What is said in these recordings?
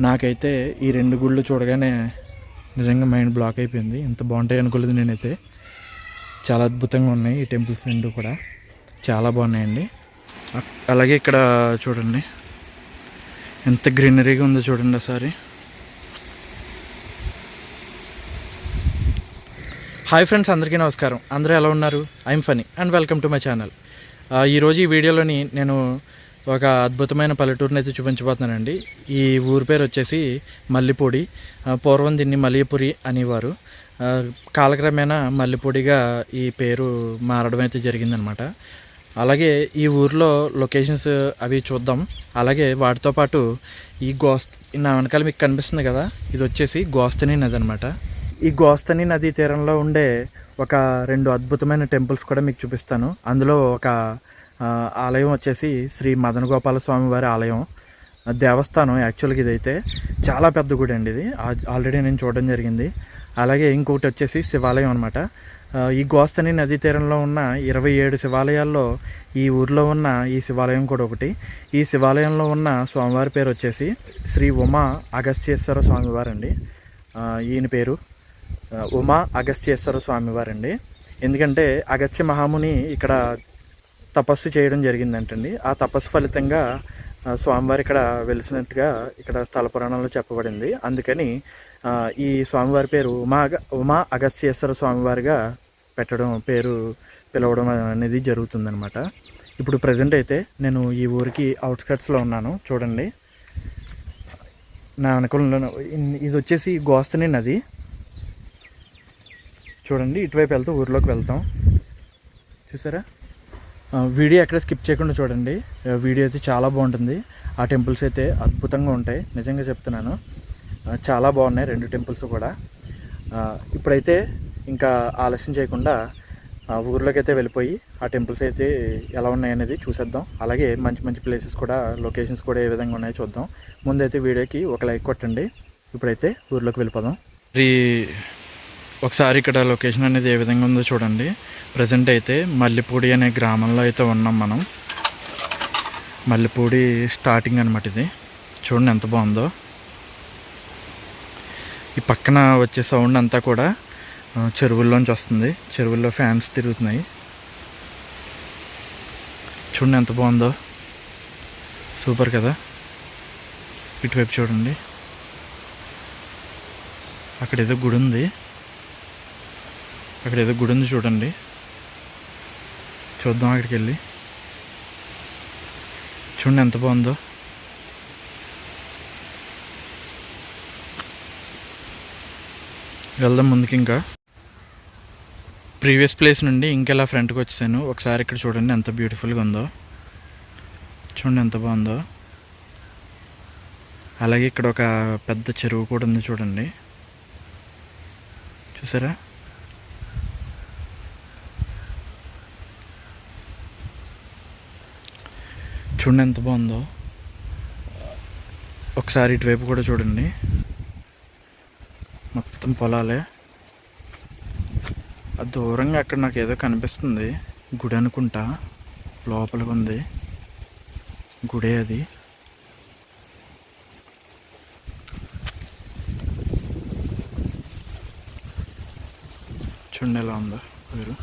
నాకైతే ఈ రెండు గుళ్ళు చూడగానే నిజంగా మైండ్ బ్లాక్ అయిపోయింది. ఇంత బాగుంటాయి అనుకోలేదు నేనైతే. చాలా అద్భుతంగా ఉన్నాయి ఈ టెంపుల్స్ రెండు కూడా. చాలా బాగున్నాయండి. అలాగే ఇక్కడ చూడండి. ఎంత గ్రీనరీగా ఉందో చూడండి ఒకసారి. హాయ్ ఫ్రెండ్స్ అందరికీ నమస్కారం. అందరూ ఎలా ఉన్నారు? I'm Phani and welcome to my channel. ఈరోజు ఈ వీడియోలోని నేను ఒక అద్భుతమైన పల్లెటూరుని అయితే చూపించబోతున్నానండి. ఈ ఊరి పేరు వచ్చేసి మల్లెపూడి. పూర్వం దీన్ని మలియపురి అనేవారు. కాలక్రమేణా మల్లెపూడిగా ఈ పేరు మారడం అయితే జరిగిందనమాట. అలాగే ఈ ఊర్లో లొకేషన్స్ అవి చూద్దాం. అలాగే వాటితో పాటు ఈ గోస్త నా వెనకాల మీకు కనిపిస్తుంది కదా ఇది వచ్చేసి గోస్తని నది అనమాట. ఈ గోస్తని నదీ తీరంలో ఉండే ఒక రెండు అద్భుతమైన టెంపుల్స్ కూడా మీకు చూపిస్తాను. అందులో ఒక ఆలయం వచ్చేసి శ్రీ మదన గోపాల స్వామి వారి ఆలయం. దేవస్థానం యాక్చువల్గా ఇదైతే చాలా పెద్ద గుడి అండి ఇది. ఆల్రెడీ నేను చూడడం జరిగింది. అలాగే ఇంకొకటి వచ్చేసి శివాలయం అనమాట ఈ గోస్తని నదీ తీరంలో ఉన్న ఇరవై ఏడు శివాలయాల్లో ఈ ఊర్లో ఉన్న ఈ శివాలయం కూడా ఒకటి. ఈ శివాలయంలో ఉన్న స్వామివారి పేరు వచ్చేసి శ్రీ ఉమా అగస్త్యేశ్వర స్వామివారు అండి ఈయన పేరు ఉమా అగస్త్యేశ్వర స్వామివారండి ఎందుకంటే అగస్త్య మహాముని ఇక్కడ తపస్సు చేయడం జరిగిందంటండి. ఆ తపస్సు ఫలితంగా స్వామివారు ఇక్కడ వెలిసినట్టుగా ఇక్కడ స్థల పురాణంలో చెప్పబడింది. అందుకని ఈ స్వామివారి పేరు ఉమా అగ- ఉమా అగస్త్యేశ్వర స్వామివారిగా పెట్టడం పేరు పిలవడం అనేది జరుగుతుందనమాట ఇప్పుడు ప్రజెంట్ అయితే నేను ఈ ఊరికి అవుట్స్కట్స్లో ఉన్నాను. చూడండి. నా అనుకున్న ఇది వచ్చేసి గోస్తని నది. చూడండి ఇటువైపు వెళ్తూ ఊర్లోకి వెళ్తాం. చూసారా? వీడియో ఎక్కడ స్కిప్ చేయకుండా చూడండి. వీడియో అయితే చాలా బాగుంటుంది. ఆ టెంపుల్స్ అయితే అద్భుతంగా ఉంటాయి. నిజంగా చెప్తున్నాను. చాలా బాగున్నాయి రెండు టెంపుల్స్ కూడా. ఇప్పుడైతే ఇంకా ఆలస్యం చేయకుండా ఆ, ఊర్లోకి అయితే వెళ్ళిపోయి ఆ టెంపుల్స్ అయితే ఎలా ఉన్నాయనేది చూసేద్దాం. అలాగే మంచి మంచి ప్లేసెస్ కూడా లొకేషన్స్ కూడా ఏ విధంగా ఉన్నాయో చూద్దాం. ముందైతే వీడియోకి ఒక లైక్ కొట్టండి. ఇప్పుడైతే ఊర్లోకి వెళ్ళిపోదాం. రీ ఒకసారి ఇక్కడ లొకేషన్ అనేది ఏ విధంగా ఉందో చూడండి. ప్రజెంట్ అయితే మల్లెపూడి అనే గ్రామంలో అయితే ఉన్నాం మనం. మల్లెపూడి స్టార్టింగ్ అనమాట ఇది. చూడండి ఎంత బాగుందో. ఈ పక్కన వచ్చే సౌండ్ అంతా కూడా చెరువుల్లోంచి వస్తుంది. చెరువుల్లో ఫ్యాన్స్ తిరుగుతున్నాయి. చూడండి ఎంత బాగుందో. సూపర్ కదా. ఇటువైపు చూడండి. అక్కడ ఏదో గుడి ఉంది అక్కడ ఏదో గుడి ఉంది చూడండి. చూద్దాం అక్కడికి వెళ్ళి చూడండి ఎంత బాగుందో. వెళ్దాం ముందుకి ఇంకా ప్రీవియస్ ప్లేస్ నుండి ఇంకెలా ఫ్రంట్కి వచ్చాను. ఒకసారి ఇక్కడ చూడండి ఎంత బ్యూటిఫుల్గా ఉందో. చూడండి ఎంత బాగుందో. అలాగే ఇక్కడ ఒక పెద్ద చెరువు కూడా ఉంది చూడండి. చూసారా? చూడండి ఎంత బాగుందో. ఒకసారి ఇటువైపు కూడా చూడండి. మొత్తం పొలాలే. ఆ దూరంగా అక్కడ నాకు ఏదో కనిపిస్తుంది. గుడి అనుకుంటా. లోపలికి ఉంది. గుడే అది. చూడండి ఎలా ఉందో. మీరు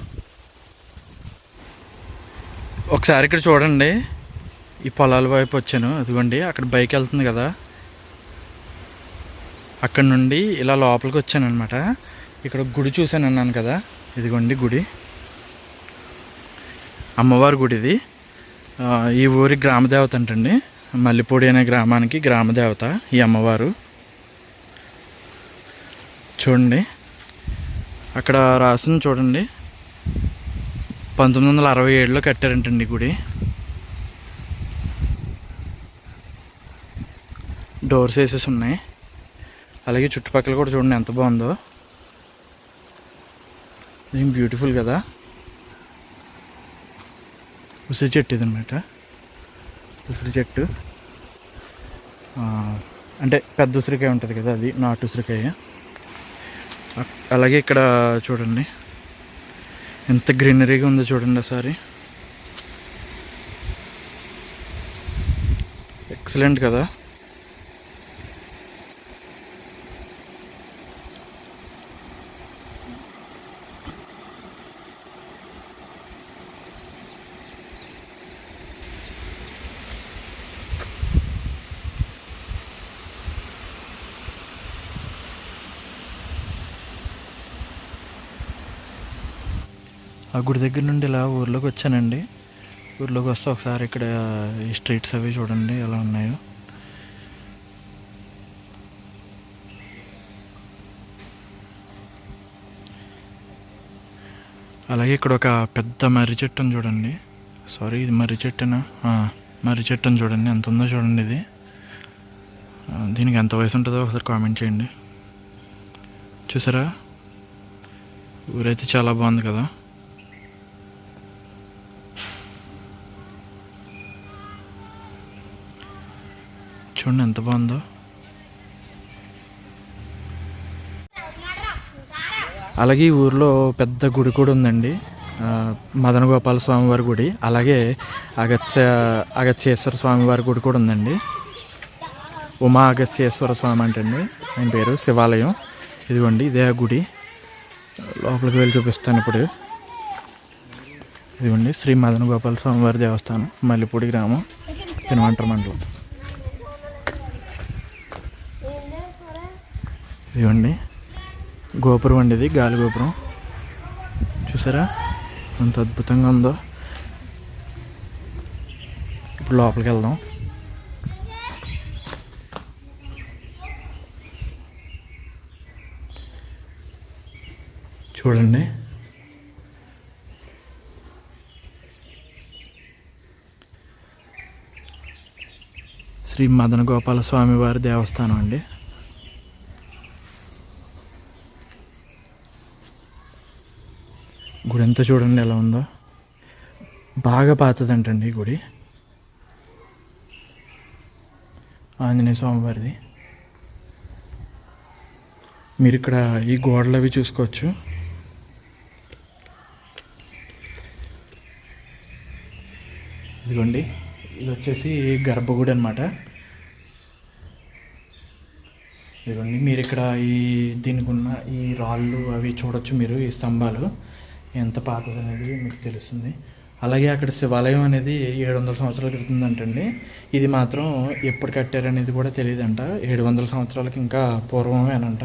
ఒకసారి ఇక్కడ చూడండి. ఈ పొలాల వైపు వచ్చాను. అదిగోండి అక్కడ బైక్ వెళ్తుంది కదా. అక్కడ నుండి ఇలా లోపలికి వచ్చాను అనమాట ఇక్కడ గుడి చూశాను అన్నాను కదా. ఇదిగోండి గుడి. అమ్మవారి గుడి ఇది. ఈ ఊరి గ్రామదేవత అంటండి. మల్లిపూడి అనే గ్రామానికి గ్రామదేవత ఈ అమ్మవారు. చూడండి. అక్కడ రాసింది చూడండి. పంతొమ్మిది వందల అరవై ఏడులో కట్టారంటండి గుడి. డోర్స్ వేసేసి ఉన్నాయి. అలాగే చుట్టుపక్కల కూడా చూడండి ఎంత బాగుందో. ఏం బ్యూటిఫుల్ కదా. ఉసిరి చెట్టు ఇది అనమాట ఉసిరి చెట్టు. అంటే పెద్ద ఉసిరికాయ ఉంటుంది కదా అది నాటు ఉసిరికాయ. అలాగే ఇక్కడ చూడండి. ఎంత గ్రీనరీగా ఉందో చూడండి ఒకసారి. ఎక్సలెంట్ కదా. గుడి దగ్గర నుండి ఇలా ఊర్లోకి వచ్చానండి. ఊర్లోకి వస్తే ఒకసారి ఇక్కడ ఈ స్ట్రీట్స్ అవి చూడండి ఎలా ఉన్నాయో. అలాగే ఇక్కడ ఒక పెద్ద మర్రి చెట్టును చూడండి. సారీ ఇది మర్రి చెట్టునా? మర్రి చెట్టును చూడండి. ఎంత ఉందో చూడండి ఇది. దీనికి ఎంత వయసు ఉంటుందో ఒకసారి కామెంట్ చేయండి. చూసారా? ఊరైతే చాలా బాగుంది కదా. చూడండి ఎంత బాగుందో. అలాగే ఈ ఊర్లో పెద్ద గుడి కూడా ఉందండి. మదన గోపాల స్వామివారి గుడి. అలాగే అగత్య అగత్యేశ్వర స్వామివారి గుడి కూడా ఉందండి. ఉమా అగత్యేశ్వర స్వామి అంటండి. ఆయన పేరు శివాలయం. ఇదిగోండి ఇదే గుడి. లోపలికి వెళ్ళి చూపిస్తాను ఇప్పుడు. ఇదిగోండి శ్రీ మదన గోపాల స్వామివారి దేవస్థానం మల్లిపూడి గ్రామం పెనుమంట్ర మండలం. ఇదిగోండి గోపురం అండి ఇది గాలి గోపురం. చూసారా? ఎంత అద్భుతంగా ఉందో. ఇప్పుడు లోపలికి వెళ్దాం. చూడండి. శ్రీ మదన గోపాల స్వామివారి దేవస్థానం అండి. గుడి అంతా చూడండి ఎలా ఉందో. బాగా పాతదంటండి ఈ గుడి. ఆంజనేయ స్వామి వారిది మీరు ఇక్కడ ఈ గోడలు అవి చూసుకోవచ్చు. ఇదిగోండి ఇది వచ్చేసి గర్భగుడి అనమాట ఇదిగోండి మీరు ఇక్కడ ఈ దీనికి ఉన్న ఈ రాళ్ళు అవి చూడొచ్చు మీరు ఈ స్తంభాలు. ఎంత పాతది అనేది మీకు తెలుస్తుంది. అలాగే అక్కడ శివాలయం అనేది ఏడు వందల సంవత్సరాల క్రితం అంటండి ఇది మాత్రం ఎప్పుడు కట్టారనేది కూడా తెలియదంట ఏడు వందల సంవత్సరాలకి ఇంకా పూర్వమేనంట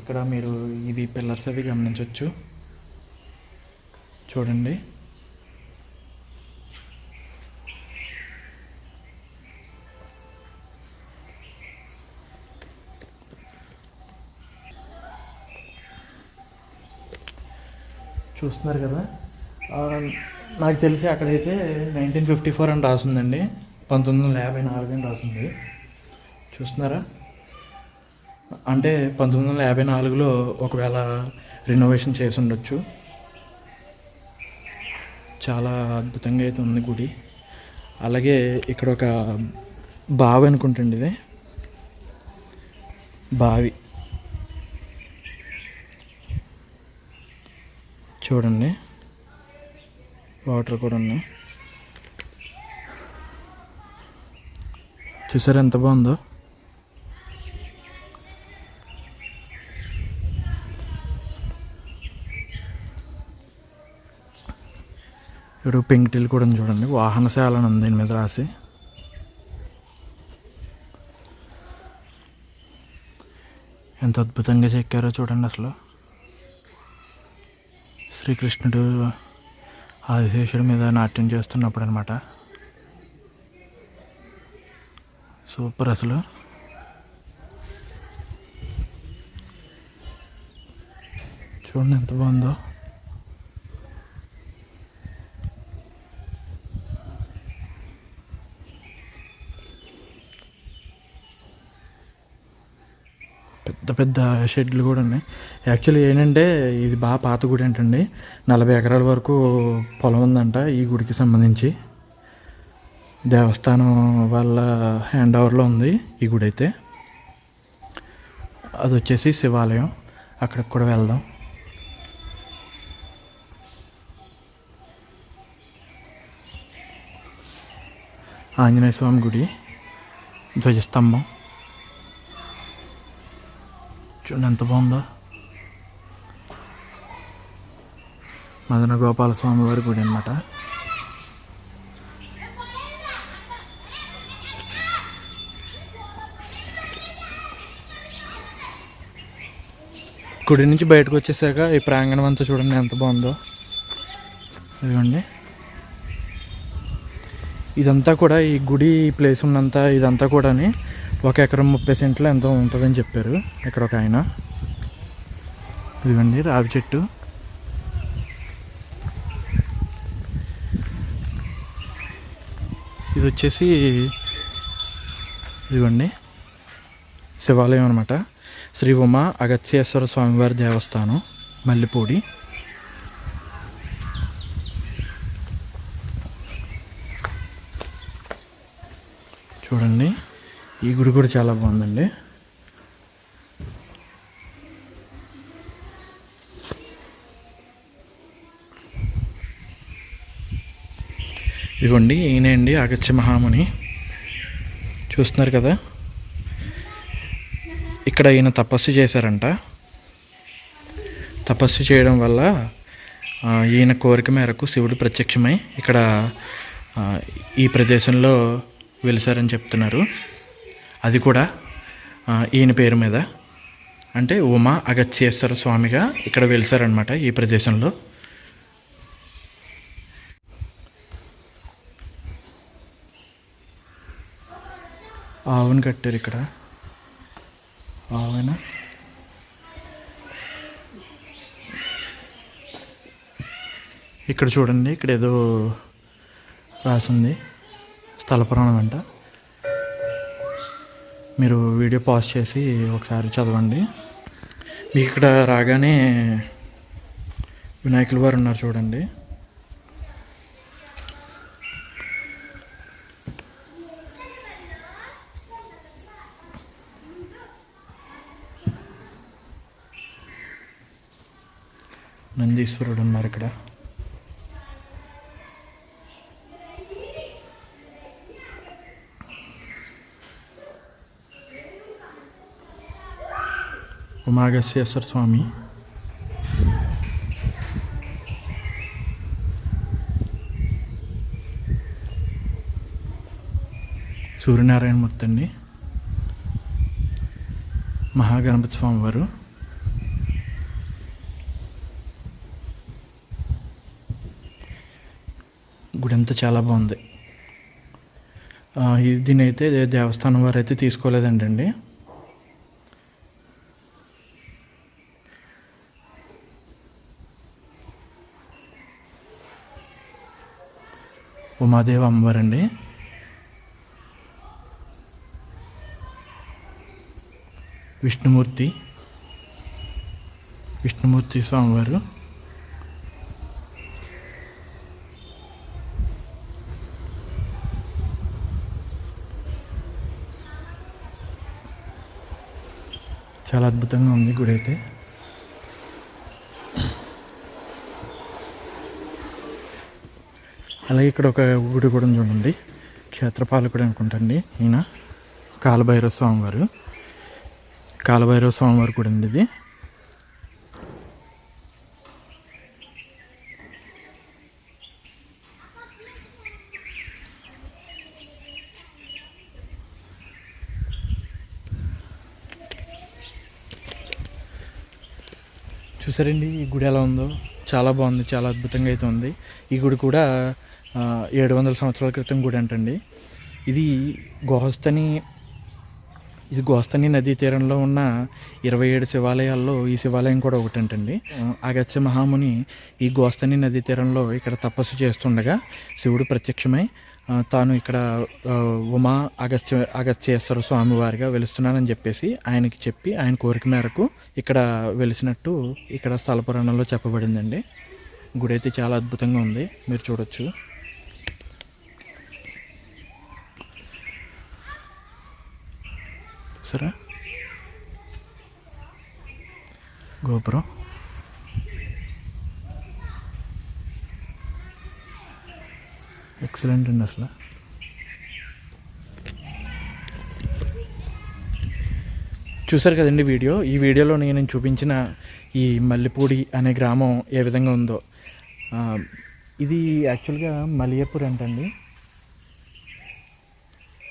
ఇక్కడ మీరు ఇవి పిల్లర్స్ అవి గమనించవచ్చు చూడండి. చూస్తున్నారు కదా. నాకు తెలిసి అక్కడైతే నైన్టీన్ ఫిఫ్టీ ఫోర్ అని రాసిందండి. పంతొమ్మిది వందల యాభై నాలుగు అని రాసింది. చూస్తున్నారా? అంటే పంతొమ్మిది వందల యాభై నాలుగులో ఒకవేళ రినోవేషన్ చేసి ఉండొచ్చు. చాలా అద్భుతంగా అయితే ఉంది గుడి. అలాగే ఇక్కడ ఒక బావి అనుకుంటండి ఇది. బావి. చూడండి. వాటర్ కూడా ఉన్నాయి. చూసారు ఎంత బాగుందో? ఇప్పుడు పెంకిటిల్ కూడా ఉంది చూడండి. వాహనశాల అని ఉంది దీని మీద రాసి. ఎంత అద్భుతంగా చెక్కారో చూడండి అసలు. శ్రీకృష్ణుడు ఆదిశేషుడి మీద నాట్యం చేస్తున్నప్పుడు అనమాట సూపర్ అసలు. చూడండి ఎంత బాగుందో. పెద్ద షెడ్లు కూడా ఉన్నాయి. యాక్చువల్లీ ఏంటంటే ఇది బాగా పాత గుడి ఏంటండి నలభై ఎకరాల వరకు పొలం ఉందంట ఈ గుడికి సంబంధించి. దేవస్థానం వాళ్ళ హ్యాండ్ ఓవర్లో ఉంది ఈ గుడి అయితే. అది వచ్చేసి శివాలయం. అక్కడికి కూడా వెళ్దాం. ఆంజనేయ స్వామి గుడి ధ్వజస్తంభం. చూడండి ఎంత బాగుందో మదన గోపాల స్వామి వారి గుడి అనమాట గుడి నుంచి బయటకు వచ్చేసాక ఈ ప్రాంగణం అంతా చూడండి ఎంత బాగుందో. ఇదిగోండి. ఇదంతా కూడా ఈ గుడి ప్లేస్ ఉన్నంత ఇదంతా కూడా ఒక ఎకరం ముప్పై సెంట్లో ఎంతో ఉంటుందని చెప్పారు. ఇక్కడ ఒక ఆయన. ఇదిగోండి రావి చెట్టు. ఇది వచ్చేసి ఇదిగోండి శివాలయం అనమాట శ్రీ ఉమా అగత్యేశ్వర స్వామివారి దేవస్థానం మల్లెపూడి చూడండి ఈ గుడి కూడా చాలా బాగుందండి. ఇదిగోండి ఈయన అండి అగత్య మహాముని. చూస్తున్నారు కదా? ఇక్కడ ఈయన తపస్సు చేశారంట. తపస్సు చేయడం వల్ల ఈయన కోరిక మేరకు శివుడు ప్రత్యక్షమై ఇక్కడ ఈ ప్రదేశంలో వెలిసారని చెప్తున్నారు. అది కూడా ఈయన పేరు మీద. అంటే ఉమా అగత్యేశ్వర స్వామిగా ఇక్కడ వెలిసారనమాట ఈ ప్రదేశంలో. ఆవును కట్టారు ఇక్కడ. ఆవునా? ఇక్కడ చూడండి ఇక్కడ ఏదో రాసింది. స్థల పురాణం అంట. మీరు వీడియో పాజ్ చేసి ఒకసారి చదవండి. మీకు ఇక్కడ రాగానే వినాయకుల వారు ఉన్నారు చూడండి. నందీశ్వరుడు ఉన్నారు ఇక్కడ. ఉమాగశ్యేశ్వర స్వామి సూర్యనారాయణ మూర్తి అండి మహాగణపతి స్వామి వారు గుడి అంతా చాలా బాగుంది. ఆ, ఇది దేవస్థానం వారు అయితే తీసుకోలేదండి ఉమాదేవి అమ్మవారండి విష్ణుమూర్తి. విష్ణుమూర్తి స్వామివారు. చాలా అద్భుతంగా ఉంది గుడి అయితే అలాగే ఇక్కడ ఒక గుడి కూడా చూడండి. క్షేత్రపాలకుడు అనుకుంటండి. ఈయన కాలభైరవ స్వామివారు. కాలభైరవ స్వామివారి గుడి అండి ఇది. చూసారండి ఈ గుడి ఎలా ఉందో? చాలా బాగుంది చాలా అద్భుతంగా అయితే ఉంది. ఈ గుడి కూడా ఏడు వందల సంవత్సరాల క్రితం గుడి అంటండి. ఇది గోహస్తని ఇది గోస్తని నదీ తీరంలో ఉన్న ఇరవై ఏడు శివాలయాల్లో ఈ శివాలయం కూడా ఒకటి అంటండి అగత్య మహాముని ఈ గోస్తని నదీ తీరంలో ఇక్కడ తపస్సు చేస్తుండగా శివుడు ప్రత్యక్షమై తాను ఇక్కడ ఉమా అగస్త్య అగస్త్యేశ్వర స్వామివారిగా వెలుస్తున్నానని చెప్పేసి ఆయనకి చెప్పి ఆయన కోరిక మేరకు ఇక్కడ వెలిసినట్టు ఇక్కడ స్థల పురాణంలో చెప్పబడిందండి. గుడి అయితే చాలా అద్భుతంగా ఉంది. మీరు చూడొచ్చు. సరే. గోపురం. ఎక్సలెంట్ అండి అసలు. చూసారు కదండి వీడియో? ఈ వీడియోలో నేను చూపించిన ఈ మల్లెపూడి అనే గ్రామం ఏ విధంగా ఉందో. ఇది యాక్చువల్గా మలియపూర్ అంటండి.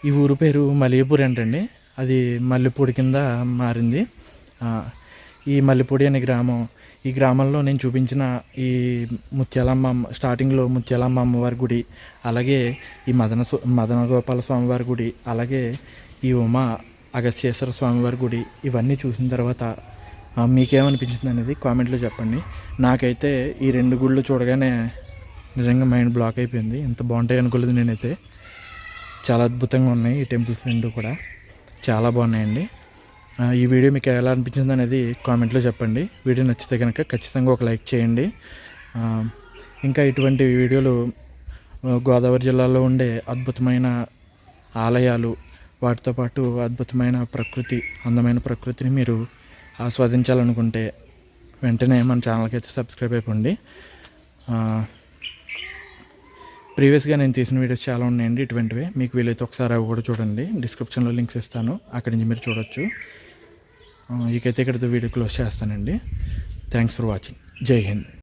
ఈ ఊరు పేరు మలియపూర్ అంటండి. అది మల్లెపూడి కింద మారింది. ఈ మల్లెపూడి అనే గ్రామం ఈ గ్రామంలో నేను చూపించిన ఈ ముత్యాలమ్మ స్టార్టింగ్లో ముత్యాలమ్మ అమ్మవారి గుడి అలాగే ఈ మదన మదన గోపాల స్వామివారి గుడి అలాగే ఈ ఉమా అగస్యేశ్వర స్వామివారి గుడి ఇవన్నీ చూసిన తర్వాత మీకేమనిపించింది అనేది కామెంట్లో చెప్పండి. నాకైతే ఈ రెండు గుళ్ళు చూడగానే నిజంగా మైండ్ బ్లాక్ అయిపోయింది. ఎంత బాగుంటాయి అనుకోలేదు నేనైతే. చాలా అద్భుతంగా ఉన్నాయి ఈ టెంపుల్స్ రెండు కూడా. చాలా బాగున్నాయండి. ఈ వీడియో మీకు ఎలా అనిపించింది అనేది కామెంట్లో చెప్పండి. వీడియో నచ్చితే కనుక ఖచ్చితంగా ఒక లైక్ చేయండి. ఇంకా ఇటువంటి వీడియోలు గోదావరి జిల్లాలో ఉండే అద్భుతమైన ఆలయాలు వాటితో పాటు అద్భుతమైన ప్రకృతి అందమైన ప్రకృతిని మీరు ఆస్వాదించాలనుకుంటే వెంటనే మన ఛానల్కి అయితే సబ్స్క్రైబ్ అయిపోండి. ప్రీవియస్గా నేను తీసిన వీడియోస్ చాలా ఉన్నాయండి. ఇటువంటివి. మీకు వీలైతే ఒకసారి అవి కూడా చూడండి. డిస్క్రిప్షన్లో లింక్స్ ఇస్తాను. అక్కడి నుంచి మీరు చూడొచ్చు. ఇకైతే ఇక్కడితో వీడియో క్లోజ్ చేస్తానండి. Thanks for watching Jai Hind.